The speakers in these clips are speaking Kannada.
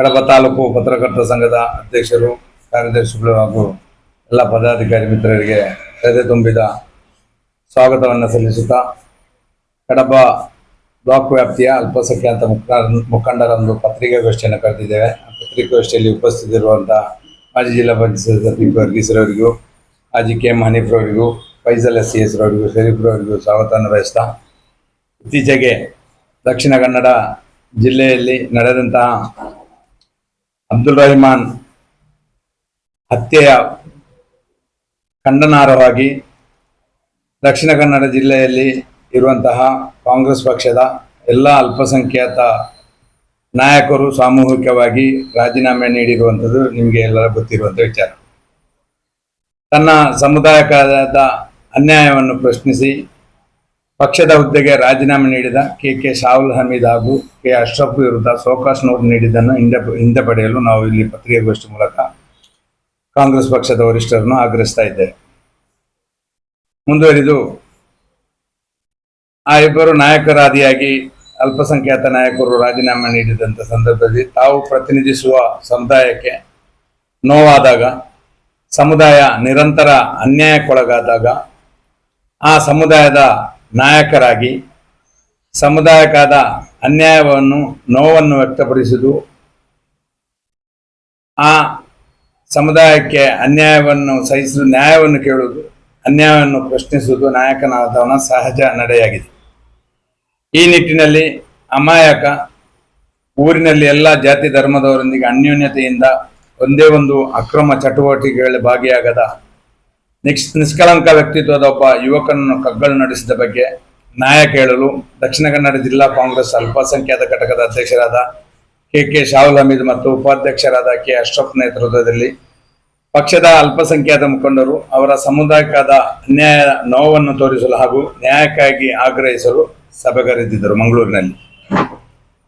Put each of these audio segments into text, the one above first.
ಕಡಬ ತಾಲೂಕು ಪತ್ರಕರ್ತರ ಸಂಘದ ಅಧ್ಯಕ್ಷರು, ಕಾರ್ಯದರ್ಶಿಗಳು ಹಾಗೂ ಎಲ್ಲ ಪದಾಧಿಕಾರಿ ಮಿತ್ರರಿಗೆ ಹೃದಯ ತುಂಬಿದ ಸ್ವಾಗತವನ್ನು ಸಲ್ಲಿಸುತ್ತಾ ಕಡಬ ಬ್ಲಾಕ್ ವ್ಯಾಪ್ತಿಯ ಅಲ್ಪಸಂಖ್ಯಾತ ಮುಖಂಡರ ಮುಖಂಡರೊಂದು ಪತ್ರಿಕಾಗೋಷ್ಠಿಯನ್ನು ಕರೆದಿದ್ದೇವೆ. ಆ ಪತ್ರಿಕಾಗೋಷ್ಠಿಯಲ್ಲಿ ಉಪಸ್ಥಿತಿರುವಂಥ ಮಾಜಿ ಜಿಲ್ಲಾ ಪಂಚಾಯತ್ ಸದಸ್ಯ ವರ್ಗೀಸ್ರವರಿಗೂ ಹಾಜಿ ಕೆ ಎಂ ಹನೀಫ್ರವರಿಗೂ ಫೈಸಲ್ ಎಸ್ ಸಿ ಎಸ್ ರವರಿಗೂ ಶರೀಫ್ರವರಿಗೂ ಸ್ವಾಗತವನ್ನು ಬಯಸ್ತಾ ಇತ್ತೀಚೆಗೆ ದಕ್ಷಿಣ ಕನ್ನಡ ಜಿಲ್ಲೆಯಲ್ಲಿ ನಡೆದಂತಹ ಅಬ್ದುಲ್ ರಹಮಾನ್ ಹತ್ಯೆಯ ಖಂಡನಾರವಾಗಿ ದಕ್ಷಿಣ ಕನ್ನಡ ಜಿಲ್ಲೆಯಲ್ಲಿ ಇರುವಂತಹ ಕಾಂಗ್ರೆಸ್ ಪಕ್ಷದ ಎಲ್ಲ ಅಲ್ಪಸಂಖ್ಯಾತ ನಾಯಕರು ಸಾಮೂಹಿಕವಾಗಿ ರಾಜೀನಾಮೆ ನೀಡಿರುವಂಥದ್ದು ನಿಮಗೆ ಎಲ್ಲರ ಗೊತ್ತಿರುವಂಥ ವಿಚಾರ. ತನ್ನ ಸಮುದಾಯದ ಅನ್ಯಾಯವನ್ನು ಪ್ರಶ್ನಿಸಿ ಪಕ್ಷದ ಹುದ್ದೆಗೆ ರಾಜೀನಾಮೆ ನೀಡಿದ ಕೆ ಕೆ ಶಾಹುಲ್ ಹಮೀದ್ ಹಾಗೂ ಕೆ ಅಶ್ರಫ್ ವಿರುದ್ಧ ಸೋಕಾಶ್ ನೋಟ್ ನೀಡಿದ್ದನ್ನು ಹಿಂದೆ ಹಿಂದೆ ಪಡೆಯಲು ನಾವು ಇಲ್ಲಿ ಪತ್ರಿಕಾಗೋಷ್ಠಿ ಮೂಲಕ ಕಾಂಗ್ರೆಸ್ ಪಕ್ಷದ ವರಿಷ್ಠರನ್ನು ಆಗ್ರಹಿಸ್ತಾ ಇದ್ದೇವೆ. ಮುಂದುವರಿದು, ಆ ಇಬ್ಬರು ನಾಯಕರಾದಿಯಾಗಿ ಅಲ್ಪಸಂಖ್ಯಾತ ನಾಯಕರು ರಾಜೀನಾಮೆ ನೀಡಿದಂಥ ಸಂದರ್ಭದಲ್ಲಿ ತಾವು ಪ್ರತಿನಿಧಿಸುವ ಸಮುದಾಯಕ್ಕೆ ನೋವಾದಾಗ, ಸಮುದಾಯ ನಿರಂತರ ಅನ್ಯಾಯಕ್ಕೊಳಗಾದಾಗ, ಆ ಸಮುದಾಯದ ನಾಯಕರಾಗಿ ಸಮುದಾಯಕ್ಕಾದ ಅನ್ಯಾಯವನ್ನು, ನೋವನ್ನು ವ್ಯಕ್ತಪಡಿಸುವುದು ಆ ಸಮುದಾಯಕ್ಕೆ ಅನ್ಯಾಯವನ್ನು ಸಹಿಸುವುದು ನ್ಯಾಯವನ್ನು ಕೇಳುವುದು, ಅನ್ಯಾಯವನ್ನು ಪ್ರಶ್ನಿಸುವುದು ನಾಯಕನಾದವನ ಸಹಜ ನಡೆಯಾಗಿದೆ. ಈ ನಿಟ್ಟಿನಲ್ಲಿ ಅಮಾಯಕ ಊರಿನಲ್ಲಿ ಎಲ್ಲ ಜಾತಿ ಧರ್ಮದವರೊಂದಿಗೆ ಅನ್ಯೋನ್ಯತೆಯಿಂದ ಒಂದೇ ಒಂದು ಅಕ್ರಮ ಚಟುವಟಿಕೆಗಳಲ್ಲಿ ಭಾಗಿಯಾಗದ ನಿಕ್ಷ್ ನಿಷ್ಕಳಂಕ ವ್ಯಕ್ತಿತ್ವದ ಒಬ್ಬ ಯುವಕನನ್ನು ಕಗ್ಗಲು ನಡೆಸಿದ ಬಗ್ಗೆ ನ್ಯಾಯ ಕೇಳಲು ದಕ್ಷಿಣ ಕನ್ನಡ ಜಿಲ್ಲಾ ಕಾಂಗ್ರೆಸ್ ಅಲ್ಪಸಂಖ್ಯಾತ ಘಟಕದ ಅಧ್ಯಕ್ಷರಾದ ಕೆ ಕೆ ಶಾಹುಲ್ ಹಮೀದ್ ಮತ್ತು ಉಪಾಧ್ಯಕ್ಷರಾದ ಕೆ. ಅಶ್ರಫ್ ನೇತೃತ್ವದಲ್ಲಿ ಪಕ್ಷದ ಅಲ್ಪಸಂಖ್ಯಾತ ಮುಖಂಡರು ಅವರ ಸಮುದಾಯಕ್ಕಾದ ಅನ್ಯಾಯ ನೋವನ್ನು ತೋರಿಸಲು ಹಾಗೂ ನ್ಯಾಯಕ್ಕಾಗಿ ಆಗ್ರಹಿಸಲು ಸಭೆ ಕರೆದಿದ್ದರು ಮಂಗಳೂರಿನಲ್ಲಿ.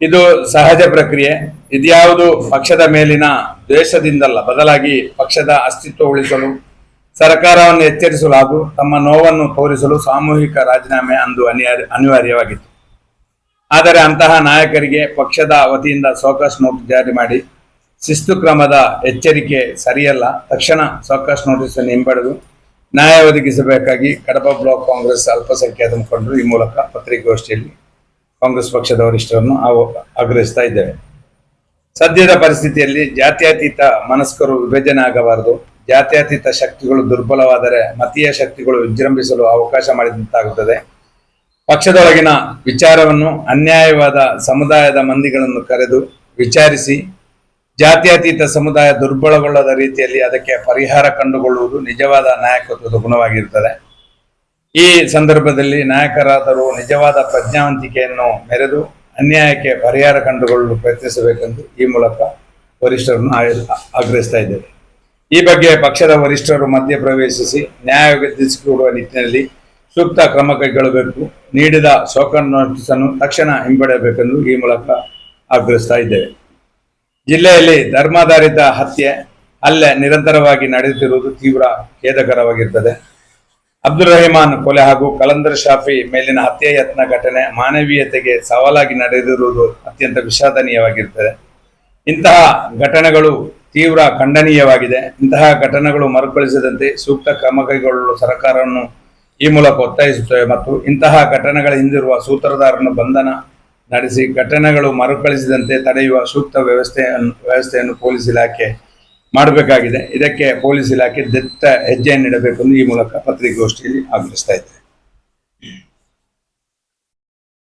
ಇದು ಸಹಜ ಪ್ರಕ್ರಿಯೆ. ಇದ್ಯಾವುದು ಪಕ್ಷದ ಮೇಲಿನ ದ್ವೇಷದಿಂದಲ್ಲ, ಬದಲಾಗಿ ಪಕ್ಷದ ಅಸ್ತಿತ್ವ ಉಳಿಸಲು ಸರ್ಕಾರವನ್ನು ಎಚ್ಚರಿಸಲು ಹಾಗೂ ತಮ್ಮ ನೋವನ್ನು ತೋರಿಸಲು ಸಾಮೂಹಿಕ ರಾಜೀನಾಮೆ ಅಂದು ಅನಿವಾರ್ಯ ಅನಿವಾರ್ಯವಾಗಿತ್ತು. ಆದರೆ ಅಂತಹ ನಾಯಕರಿಗೆ ಪಕ್ಷದ ವತಿಯಿಂದ ಸೋಕಾಸ್ ನೋಟ್ ಜಾರಿ ಮಾಡಿ, ಶಿಸ್ತು ಕ್ರಮದ ಎಚ್ಚರಿಕೆ ಸರಿಯಲ್ಲ, ತಕ್ಷಣ ಸೋಕಾಸ್ ನೋಟಿಸ್ ಅನ್ನು ಹಿಂಪಡೆದು ನ್ಯಾಯ ಒದಗಿಸಬೇಕಾಗಿ ಕಡಪ ಬ್ಲಾಕ್ ಕಾಂಗ್ರೆಸ್ ಅಲ್ಪಸಂಖ್ಯಾತ ಮುಖಂಡರು ಈ ಮೂಲಕ ಪತ್ರಿಕಾಗೋಷ್ಠಿಯಲ್ಲಿ ಕಾಂಗ್ರೆಸ್ ಪಕ್ಷದ ವರಿಷ್ಠರನ್ನು ಆಗ್ರಹಿಸ್ತಾ ಇದ್ದೇವೆ. ಸದ್ಯದ ಪರಿಸ್ಥಿತಿಯಲ್ಲಿ ಜಾತ್ಯತೀತ ಮನಸ್ಕರು ವಿಭಜನೆ ಆಗಬಾರದು. ಜಾತ್ಯತೀತ ಶಕ್ತಿಗಳು ದುರ್ಬಲವಾದರೆ ಮತೀಯ ಶಕ್ತಿಗಳು ವಿಜೃಂಭಿಸಲು ಅವಕಾಶ ಮಾಡಿದಂತಾಗುತ್ತದೆ. ಪಕ್ಷದೊಳಗಿನ ವಿಚಾರವನ್ನು ಅನ್ಯಾಯವಾದ ಸಮುದಾಯದ ಮಂದಿಗಳನ್ನು ಕರೆದು ವಿಚಾರಿಸಿ, ಜಾತ್ಯತೀತ ಸಮುದಾಯ ದುರ್ಬಲಗೊಳ್ಳದ ರೀತಿಯಲ್ಲಿ ಅದಕ್ಕೆ ಪರಿಹಾರ ಕಂಡುಕೊಳ್ಳುವುದು ನಿಜವಾದ ನಾಯಕತ್ವದ ಗುಣವಾಗಿರುತ್ತದೆ. ಈ ಸಂದರ್ಭದಲ್ಲಿ ನಾಯಕರಾದರೂ ನಿಜವಾದ ಪ್ರಜ್ಞಾವಂತಿಕೆಯನ್ನು ಮೆರೆದು ಅನ್ಯಾಯಕ್ಕೆ ಪರಿಹಾರ ಕಂಡುಕೊಳ್ಳಲು ಪ್ರಯತ್ನಿಸಬೇಕೆಂದು ಈ ಮೂಲಕ ವರಿಷ್ಠರನ್ನು ಆಗ್ರಹಿಸ್ತಾ ಇದ್ದೇವೆ. ಈ ಬಗ್ಗೆ ಪಕ್ಷದ ವರಿಷ್ಠರು ಮಧ್ಯಪ್ರವೇಶಿಸಿ ನ್ಯಾಯ ಒದಗಿಸಿಕೊಡುವ ನಿಟ್ಟಿನಲ್ಲಿ ಸೂಕ್ತ ಕ್ರಮ ಕೈಗೊಳ್ಳಬೇಕು. ನೀಡಿದ ಸೋಕನ್ ನೋಟಿಸ್ ಅನ್ನು ತಕ್ಷಣ ಹಿಂಪಡೆಯಬೇಕೆಂದು ಈ ಮೂಲಕ ಆಗ್ರಹಿಸ್ತಾ ಇದ್ದೇವೆ. ಜಿಲ್ಲೆಯಲ್ಲಿ ಧರ್ಮಾಧಾರಿತ ಹತ್ಯೆ ಅಲ್ಲೇ ನಿರಂತರವಾಗಿ ನಡೆಯುತ್ತಿರುವುದು ತೀವ್ರ ಖೇದಕರವಾಗಿರುತ್ತದೆ ಅಬ್ದುಲ್ ರಹಿಮಾನ್ ಕೊಲೆ ಹಾಗೂ ಕಲಂದರ್ ಶಾಫಿ ಮೇಲಿನ ಹತ್ಯೆ ಯತ್ನ ಘಟನೆ ಮಾನವೀಯತೆಗೆ ಸವಾಲಾಗಿ ನಡೆದಿರುವುದು ಅತ್ಯಂತ ವಿಷಾದನೀಯವಾಗಿರುತ್ತದೆ ಇಂತಹ ಘಟನೆಗಳು ತೀವ್ರ ಖಂಡನೀಯವಾಗಿದೆ. ಇಂತಹ ಘಟನೆಗಳು ಮರುಕಳಿಸದಂತೆ ಸೂಕ್ತ ಕ್ರಮ ಕೈಗೊಳ್ಳಲು ಸರ್ಕಾರವನ್ನು ಈ ಮೂಲಕ ಒತ್ತಾಯಿಸುತ್ತೇವೆ ಮತ್ತು ಇಂತಹ ಘಟನೆಗಳ ಹಿಂದಿರುವ ಸೂತ್ರಧಾರನ್ನು ಬಂಧನ ನಡೆಸಿ ಘಟನೆಗಳು ಮರುಕಳಿಸದಂತೆ ತಡೆಯುವ ಸೂಕ್ತ ವ್ಯವಸ್ಥೆಯನ್ನು ವ್ಯವಸ್ಥೆಯನ್ನು ಪೊಲೀಸ್ ಇಲಾಖೆ ಮಾಡಬೇಕಾಗಿದೆ. ಇದಕ್ಕೆ ಪೊಲೀಸ್ ಇಲಾಖೆ ದಿಟ್ಟ ಎಂದು ಈ ಮೂಲಕ ಪತ್ರಿಕಾಗೋಷ್ಠಿಯಲ್ಲಿ ಆಗ್ರಹಿಸ್ತಾ ಇದ್ದೇವೆ